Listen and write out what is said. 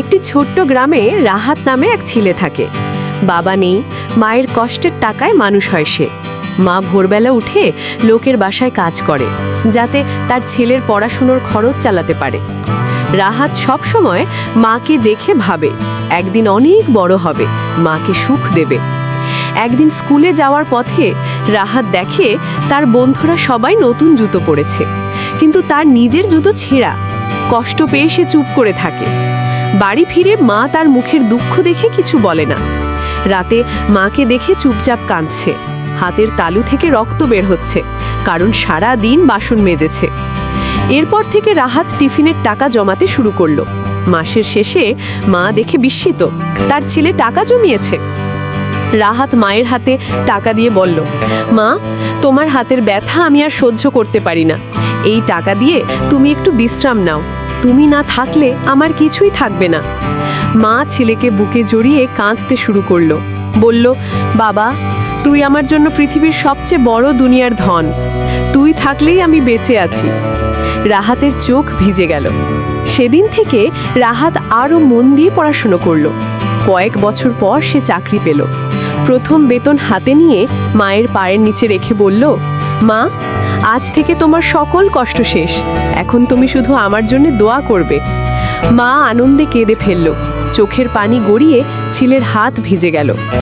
একটি ছোট্ট গ্রামে রাহাত নামে এক ছেলে থাকে। বাবা নেই, মায়ের কষ্টের টাকায় মানুষ হয় সে। মা ভোরবেলা উঠে লোকের বাসায় কাজ করে, যাতে তার ছেলের পড়াশুনোর খরচ চালাতে পারে। রাহাত সব সময় মাকে দেখে ভাবে, একদিন অনেক বড় হবে, মাকে সুখ দেবে। একদিন স্কুলে যাওয়ার পথে রাহাত দেখে তার বন্ধুরা সবাই নতুন জুতো পরেছে, কিন্তু তার নিজের জুতো ছেঁড়া। কষ্ট পেয়ে সে চুপ করে থাকে। বাড়ি ফিরে মা তার মুখের দুঃখ দেখে কিছু বলে না। রাতে মাকে দেখে চুপচাপ কাঁদছে। হাতের তালু থেকে রক্ত বের হচ্ছে, কারণ সারা দিন বাসন মেজেছে। এরপর থেকে রাহাত টিফিনের টাকা জমাতে শুরু করল। মাসের শেষে মা দেখে বিস্মিত, তার ছেলে টাকা জমিয়েছে। রাহাত মায়ের হাতে টাকা দিয়ে বলল, মা, তোমার হাতের ব্যথা আমি আর সহ্য করতে পারি না। এই টাকা দিয়ে তুমি একটু বিশ্রাম নাও। তুমি না থাকলে আমার কিছুই থাকবে না। মা ছেলেকে বুকে জড়িয়ে কাঁদতে শুরু করল। বলল, বাবা, তুই আমার জন্য পৃথিবীর সবচেয়ে বড় দুনিয়ার ধন। তুই থাকলেই আমি বেঁচে আছি। রাহাতের চোখ ভিজে গেল। সেদিন থেকে রাহাত আরও মন দিয়ে পড়াশুনো করল। কয়েক বছর পর সে চাকরি পেল। প্রথম বেতন হাতে নিয়ে মায়ের পায়ের নিচে রেখে বলল মা, আজ থেকে তোমার সকল কষ্ট শেষ। এখন তুমি শুধু আমার জন্য দোয়া করবে। মা আনন্দে কেঁদে ফেলল। চোখের পানি গড়িয়ে ছেলের হাত ভিজে গেল।